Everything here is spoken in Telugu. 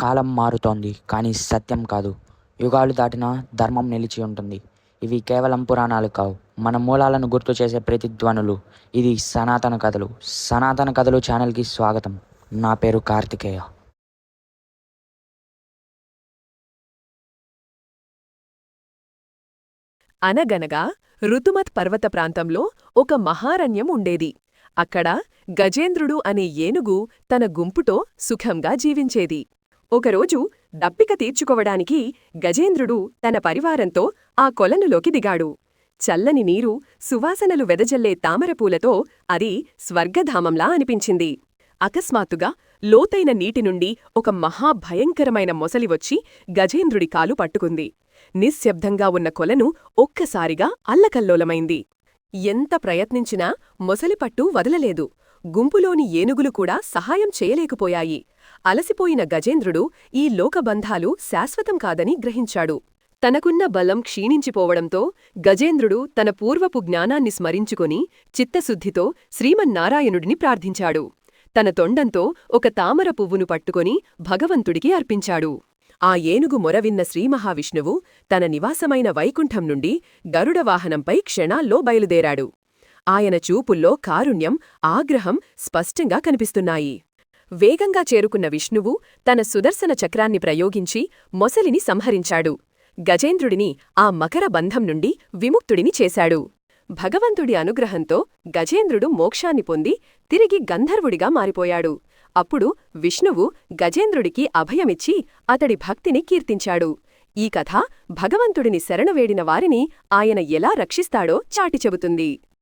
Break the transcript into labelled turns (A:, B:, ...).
A: కాలం మారుతోంది కానీ సత్యం కాదు. యుగాలు దాటినా ధర్మం నిలిచి ఉంటుంది. ఇవి కేవలం పురాణాలు కావు. మన మూలాలను గుర్తు చేసే ప్రతిధ్వనులు ఇది సనాతన కథలు. సనాతన కథలు ఛానల్కి స్వాగతం. నా పేరు కార్తికేయ.
B: అనగనగా ఋతుమత్ పర్వత ప్రాంతంలో ఒక మహారణ్యం ఉండేది. అక్కడ గజేంద్రుడు అనే ఏనుగు తన గుంపుతో సుఖంగా జీవించేది. ఒకరోజు దప్పిక తీర్చుకోవడానికి గజేంద్రుడు తన పరివారంతో ఆ కొలనులోకి దిగాడు. చల్లని నీరు సువాసనలు వెదజల్లే తామరపూలతో అది స్వర్గధామంలా అనిపించింది. అకస్మాత్తుగా లోతైన నీటి నుండి ఒక మహాభయంకరమైన మొసలి వచ్చి గజేంద్రుడి కాలు పట్టుకుంది. నిశ్శబ్దంగా ఉన్న కొలను ఒక్కసారిగా అల్లకల్లోలమైంది. ఎంత ప్రయత్నించినా మొసలిపట్టు వదలలేదు. గుంపులోని ఏనుగులు కూడా సహాయం చేయలేకపోయాయి. అలసిపోయిన గజేంద్రుడు ఈ లోకబంధాలు శాశ్వతం కాదని గ్రహించాడు. తనకున్న బలం క్షీణించిపోవడంతో గజేంద్రుడు తన పూర్వపు జ్ఞానాన్ని స్మరించుకొని చిత్తశుద్ధితో శ్రీమన్నారాయణుడిని ప్రార్థించాడు. తన తొండంతో ఒక తామర పువ్వును పట్టుకొని భగవంతుడికి అర్పించాడు. ఆ ఏనుగు మొరవిన్న శ్రీమహావిష్ణువు తన నివాసమైన వైకుంఠం నుండి గరుడవాహనంపై క్షణాల్లో బయలుదేరాడు. ఆయన చూపుల్లో కారుణ్యం ఆగ్రహం స్పష్టంగా కనిపిస్తున్నాయి. వేగంగా చేరుకున్న విష్ణువు తన సుదర్శన చక్రాన్ని ప్రయోగించి మొసలిని సంహరించాడు. గజేంద్రుడిని ఆ మకర బంధం నుండి విముక్తుడిని చేశాడు. భగవంతుడి అనుగ్రహంతో గజేంద్రుడు మోక్షాన్ని పొంది తిరిగి గంధర్వుడిగా మారిపోయాడు. అప్పుడు విష్ణువు గజేంద్రుడికి అభయమిచ్చి అతడి భక్తిని కీర్తించాడు. ఈ కథ భగవంతుడిని శరణవేడిన వారిని ఆయన ఎలా రక్షిస్తాడో చాటి చెబుతుంది.